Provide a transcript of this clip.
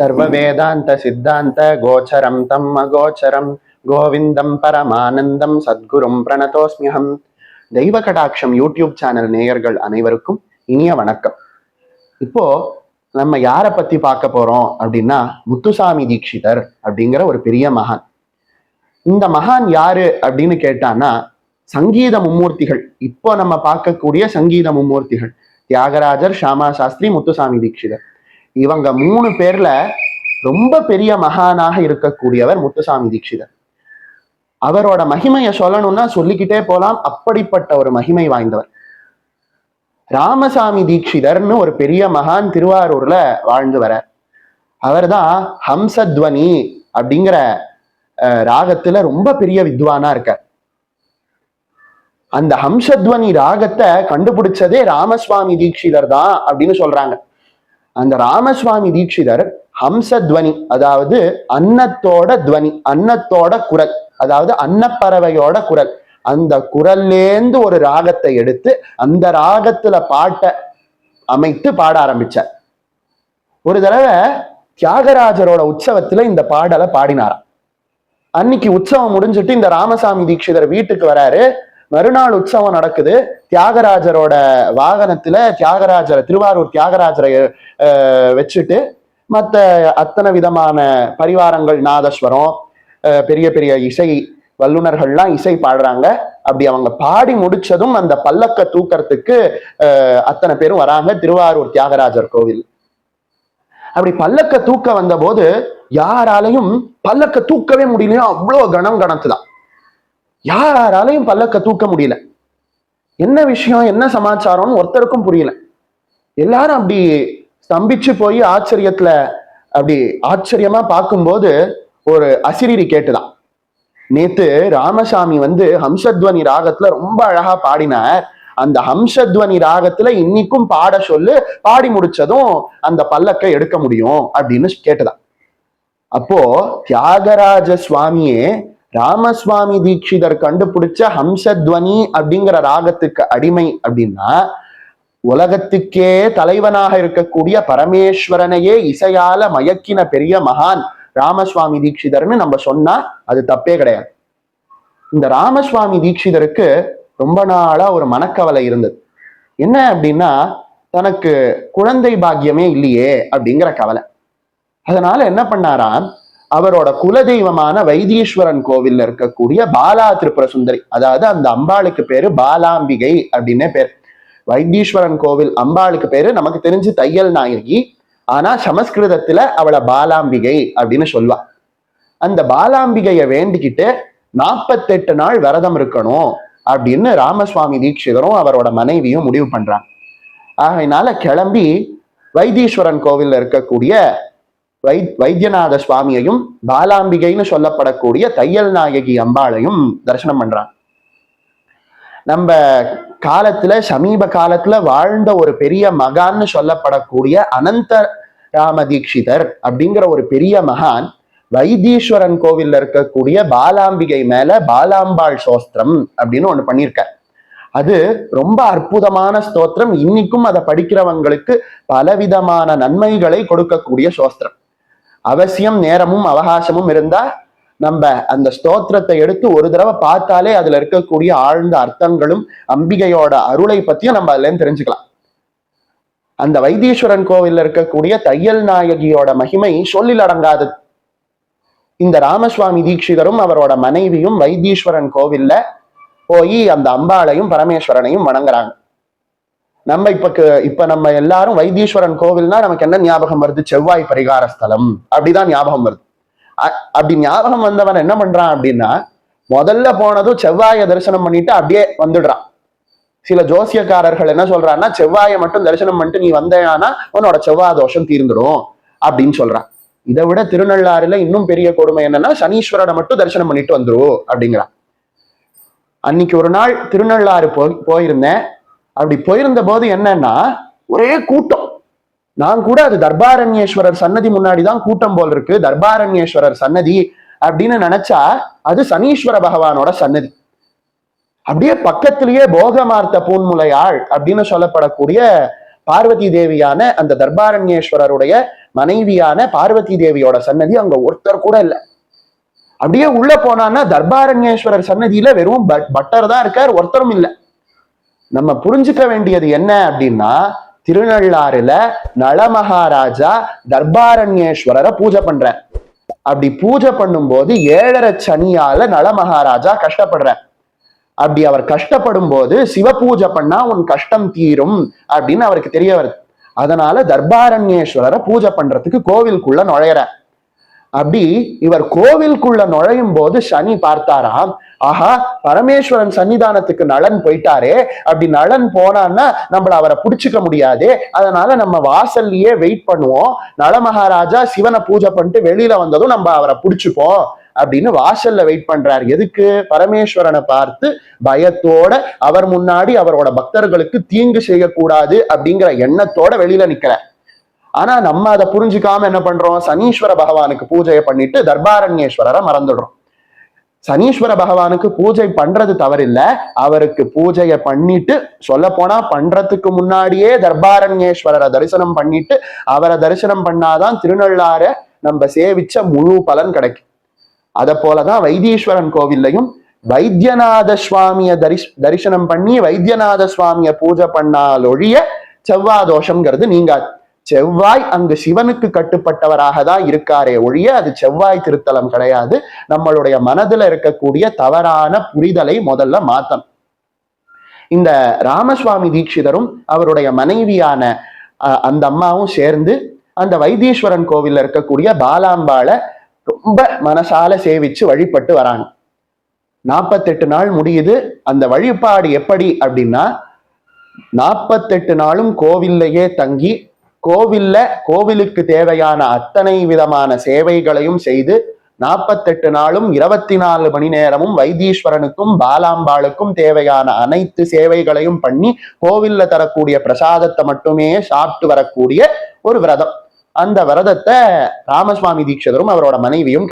சர்வ வேதாந்த சித்தாந்த கோச்சரம் தம் அகோச்சரம் கோவிந்தம் பரமானந்தம் சத்குரும் பிரணதோஸ்மியகம் தெய்வ கடாட்சம் யூடியூப் சேனல் நேயர்கள் அனைவருக்கும் இனிய வணக்கம்। இப்போ நம்ம யாரை பத்தி பார்க்க போறோம் அப்படின்னா முத்துசாமி தீட்சிதர் அப்படிங்கிற ஒரு பெரிய மகான்। இந்த மகான் யாரு அப்படின்னு கேட்டான்னா சங்கீத மும்மூர்த்திகள்। இப்போ நம்ம பார்க்கக்கூடிய சங்கீத மும்மூர்த்திகள் தியாகராஜர் ஷாமா சாஸ்திரி முத்துசாமி தீட்சிதர்। இவங்க மூணு பேர்ல ரொம்ப பெரிய மகானாக இருக்கக்கூடியவர் முத்துசாமி தீட்சிதர். அவரோட மகிமையை சொல்லணும்னா சொல்லிக்கிட்டே போலாம். அப்படிப்பட்ட ஒரு மகிமை வாய்ந்தவர். ராமசாமி தீட்சிதர்னு ஒரு பெரிய மகான் திருவாரூர்ல வாழ்ந்து வர அவர்தான் ஹம்சத்வனி அப்படிங்கிற அஹ், ராகத்துல ரொம்ப பெரிய வித்வானா இருக்கார். அந்த ஹம்சத்வனி ராகத்தை கண்டுபிடிச்சதே ராமசுவாமி தீட்சிதர் தான் அப்படின்னு சொல்றாங்க. அந்த ராமசுவாமி தீட்சிதர் ஹம்சத்வனி அதாவது அன்னத்தோட துவனி அன்னத்தோட குரல் அதாவது அன்னப்பறவையோட குரல். அந்த குரல்லேந்து ஒரு ராகத்தை எடுத்து அந்த ராகத்துல பாட்டை அமைத்து பாட ஆரம்பிச்சார். ஒரு தடவை தியாகராஜரோட உற்சவத்துல இந்த பாடலை பாடினாராம். அன்னைக்கு உற்சவம் முடிஞ்சிட்டு இந்த ராமசாமி தீட்சிதர் வீட்டுக்கு வராரு. மறுநாள் உற்சவம் நடக்குது. தியாகராஜரோட வாகனத்துல தியாகராஜரை திருவாரூர் தியாகராஜரை வச்சுட்டு மற்ற அத்தனை விதமான பரிவாரங்கள் நாதஸ்வரம் பெரிய பெரிய இசை வல்லுனர்கள்லாம் இசை பாடுறாங்க. அப்படி அவங்க பாடி முடிச்சதும் அந்த பல்லக்க தூக்கறதுக்கு அஹ், அத்தனை பேரும் வராங்க திருவாரூர் தியாகராஜர் கோவில். அப்படி பல்லக்க தூக்க வந்தபோது யாராலையும் பல்லக்க தூக்கவே முடியலையோ? அவ்வளோ கணம் கணத்துதான் யாராலையும் பல்லக்க தூக்க முடியல. என்ன விஷயம் என்ன சமாச்சாரம்னு ஒருத்தருக்கும் புரியல. எல்லாரும் அப்படி ஸ்தம்பிச்சு போய் ஆச்சரியத்துல அப்படி ஆச்சரியமா பார்க்கும்போது ஒரு அசிரிரி கேட்டுதான். நேத்து ராமசாமி வந்து ஹம்சத்வனி ராகத்துல ரொம்ப அழகா பாடினார். அந்த ஹம்சத்வனி ராகத்துல இன்னைக்கும் பாட சொல்லு பாடி முடிச்சதும் அந்த பல்லக்கை எடுக்க முடியும் அப்படின்னு கேட்டுதான். அப்போ தியாகராஜ சுவாமியே ராமசுவாமி தீட்சிதர் கண்டுபிடிச்ச ஹம்சத்வனி அப்படிங்கிற ராகத்துக்கு அடிமை அப்படின்னா உலகத்துக்கே தலைவனாக இருக்கக்கூடிய பரமேஸ்வரனையே இசையால மயக்கின பெரிய மகான் ராமசுவாமி தீட்சிதர்னு நம்ம சொன்னா அது தப்பே கிடையாது. இந்த ராமசுவாமி தீட்சிதருக்கு ரொம்ப நாளா ஒரு மனக்கவலை இருந்தது. என்ன அப்படின்னா தனக்கு குழந்தை பாக்கியமே இல்லையே அப்படிங்கிற கவலை. அதனால என்ன பண்ணாராம்? அவரோட குலதெய்வமான வைத்தீஸ்வரன் கோவில்ல இருக்கக்கூடிய பாலா திரிபுர சுந்தரி அதாவது அந்த அம்பாளுக்கு பேரு பாலாம்பிகை அப்படின்னே பேர். வைத்தீஸ்வரன் கோவில் அம்பாளுக்கு பேரு நமக்கு தெரிஞ்சு தையல் நாயகி ஆனா சமஸ்கிருதத்துல அவளை பாலாம்பிகை அப்படின்னு சொல்வா அந்த பாலாம்பிகையை வேண்டிக்கிட்டு நாற்பத்தெட்டு நாள் விரதம் இருக்கணும் அப்படின்னு ராமசுவாமி தீட்சிதரும் அவரோட மனைவியும் முடிவு பண்றாங்க. ஆகையினால கிளம்பி வைத்தீஸ்வரன் கோவில்ல இருக்கக்கூடிய வை வைத்தியநாத சுவாமியையும் பாலாம்பிகைன்னு சொல்லப்படக்கூடிய தையல் நாயகி அம்பாளையும் தரிசனம் பண்றாங்க. நம்ம காலத்துல சமீப காலத்துல வாழ்ந்த ஒரு பெரிய மகான்னு சொல்லப்படக்கூடிய அனந்த ராம தீட்சிதர் அப்படிங்கிற ஒரு பெரிய மகான் வைத்தீஸ்வரன் கோவில்ல இருக்கக்கூடிய பாலாம்பிகை மேல பாலாம்பாள் சோஸ்திரம் அப்படின்னு ஒண்ணு பண்ணியிருக்க அது ரொம்ப அற்புதமான ஸ்தோத்திரம். இன்னைக்கும் அதை படிக்கிறவங்களுக்கு பலவிதமான நன்மைகளை கொடுக்கக்கூடிய சோஸ்திரம். அவசியம் நேரமும் அவகாசமும் இருந்தா நம்ம அந்த ஸ்தோத்திரத்தை எடுத்து ஒரு தடவை பார்த்தாலே அதுல இருக்கக்கூடிய ஆழ்ந்த அர்த்தங்களும் அம்பிகையோட அருளை பத்தியும் நம்ம அதுல இருந்து தெரிஞ்சுக்கலாம். அந்த வைத்தீஸ்வரன் கோவில்ல இருக்கக்கூடிய தையல் நாயகியோட மகிமை சொல்லில் அடங்காதது இந்த ராமசுவாமி தீட்சிதரும் அவரோட மனைவியும் வைத்தீஸ்வரன் கோவில்ல போய் அந்த அம்பாளையும் பரமேஸ்வரனையும் வணங்குறாங்க. நம்ம இப்ப இப்ப நம்ம எல்லாரும் வைத்தீஸ்வரன் கோவில்னா நமக்கு என்ன ஞாபகம் வருது? செவ்வாய் பரிகார ஸ்தலம். அப்படிதான் ஞாபகம் வருது. அ- அப்படி ஞாபகம் வந்தவன் என்ன பண்றான் அப்படின்னா முதல்ல போனதும் செவ்வாயை தரிசனம் பண்ணிட்டு அப்படியே வந்துடுறான். சில ஜோசியக்காரர்கள் என்ன சொல்றான்னா செவ்வாயை மட்டும் தரிசனம் பண்ணிட்டு நீ வந்தேனா உன்னோட செவ்வாய் தோஷம் தீர்ந்துடும் அப்படின்னு சொல்றான். இதை விட திருநள்ளாறுல இன்னும் பெரிய கொடுமை என்னன்னா சனீஸ்வரனை மட்டும் தரிசனம் பண்ணிட்டு வந்துருவோம் அப்படிங்கிறான். அன்னைக்கு ஒரு நாள் திருநள்ளாறு போய் போயிருந்தேன். அப்படி போயிருந்த போது என்னன்னா ஒரே கூட்டம். நான் கூட அது தர்பாரண்யேஸ்வரர் சன்னதி முன்னாடி தான் கூட்டம் போல் இருக்கு. தர்பாரண்யேஸ்வரர் சன்னதி அப்படின்னு நினைச்சா அது சனீஸ்வர பகவானோட சன்னதி. அப்படியே பக்கத்திலேயே போகமார்த்த பூன்முலையாள் அப்படின்னு சொல்லப்படக்கூடிய பார்வதி தேவியான அந்த தர்பாரண்யேஸ்வரருடைய மனைவியான பார்வதி தேவியோட சன்னதி அங்க ஒருத்தர் கூட இல்ல. அப்படியே உள்ள போனான்னா தர்பாரண்யேஸ்வரர் சன்னதியில வெறும் பட்- பட்டர் தான் இருக்கார் ஒருத்தரும் இல்ல. நம்ம புரிஞ்சுக்க வேண்டியது என்ன அப்படின்னா திருநள்ளாறுல நளமகாராஜா தர்பாரண்யேஸ்வரரை பூஜை பண்றேன் அப்படி பூஜை பண்ணும்போது ஏழரை சனியால நளமகாராஜா கஷ்டப்படுறேன் அப்படி அவர் கஷ்டப்படும் போது சிவ பூஜை பண்ணா உன் கஷ்டம் தீரும் அப்படின்னு அவருக்கு தெரிய வருது. அதனால தர்பாரண்யேஸ்வரரை பூஜை பண்றதுக்கு கோவிலுக்குள்ள நுழையிறார். அப்படி இவர் கோவிலுக்குள்ள நுழையும் போது சனி பார்த்தாராம். ஆஹா பரமேஸ்வரன் சன்னிதானத்துக்கு நலன் போயிட்டாரே. அப்படி நலன் போனான்னா நம்மள அவரை புடிச்சுக்க முடியாது. அதனால நம்ம வாசல்லையே வெயிட் பண்ணுவோம். நள மகாராஜா சிவனை பூஜை பண்ணிட்டு வெளியில வந்ததும் நம்ம அவரை புடிச்சுப்போம் அப்படின்னு வாசல்ல வெயிட் பண்றாரு. எதுக்கு? பரமேஸ்வரனை பார்த்து பயத்தோட அவர் முன்னாடி அவரோட பக்தர்களுக்கு தீங்கு செய்யக்கூடாது அப்படிங்கிற எண்ணத்தோட வெளியில நிக்கிறார் ஆனா நம்ம அதை புரிஞ்சுக்காம என்ன பண்றோம்? சனீஸ்வர பகவானுக்கு பூஜையை பண்ணிட்டு தர்பாரண்யேஸ்வரரை மறந்துடுறோம். சனீஸ்வர பகவானுக்கு பூஜை பண்றது தவறில்ல. அவருக்கு பூஜையை பண்ணிட்டு சொல்ல போனா பண்றதுக்கு முன்னாடியே தர்பாரண்யேஸ்வரரை தரிசனம் பண்ணிட்டு அவரை தரிசனம் பண்ணாதான் திருநள்ளார நம்ம சேவிச்ச முழு பலன் கிடைக்கும். அத போலதான் வைத்தீஸ்வரன் கோவில்லையும் வைத்தியநாத சுவாமிய தரிஸ் தரிசனம் பண்ணி வைத்தியநாத சுவாமிய பூஜை பண்ணால் ஒழிய செவ்வாதோஷம்ங்கிறது நீங்காது. செவ்வாய் அங்கு சிவனுக்கு கட்டுப்பட்டவராக தான் இருக்காரே ஒழிய அது செவ்வாய் திருத்தலம் கிடையாது. நம்மளுடைய மனதுல இருக்கக்கூடிய தவறான புரிதலை முதல்ல மாத்தணும். இந்த ராமசுவாமி தீட்சிதரும் அவருடைய மனைவியான அஹ், அந்த அம்மாவும் சேர்ந்து அந்த வைத்தீஸ்வரன் கோவில்ல இருக்கக்கூடிய பாலாம்பாளை ரொம்ப மனசால சேவிச்சு வழிபட்டு வராங்க. நாற்பத்தெட்டு நாள் முடியுது. அந்த வழிபாடு எப்படி அப்படின்னா நாற்பத்தெட்டு நாளும் கோவில்லையே தங்கி கோவில்ல கோவிலுக்கு தேவையான அத்தனை விதமான சேவைகளையும் செய்து நாற்பத்தெட்டு நாளும் இருபத்தி நாலு மணி நேரமும் வைத்தீஸ்வரனுக்கும் பாலாம்பாளுக்கும் தேவையான அனைத்து சேவைகளையும் பண்ணி கோவில்ல தரக்கூடிய பிரசாதத்தை மட்டுமே சாப்பிட்டு வரக்கூடிய ஒரு விரதம். அந்த விரதத்தை ராமசுவாமி தீட்சிதரும் அவரோட மனைவியும்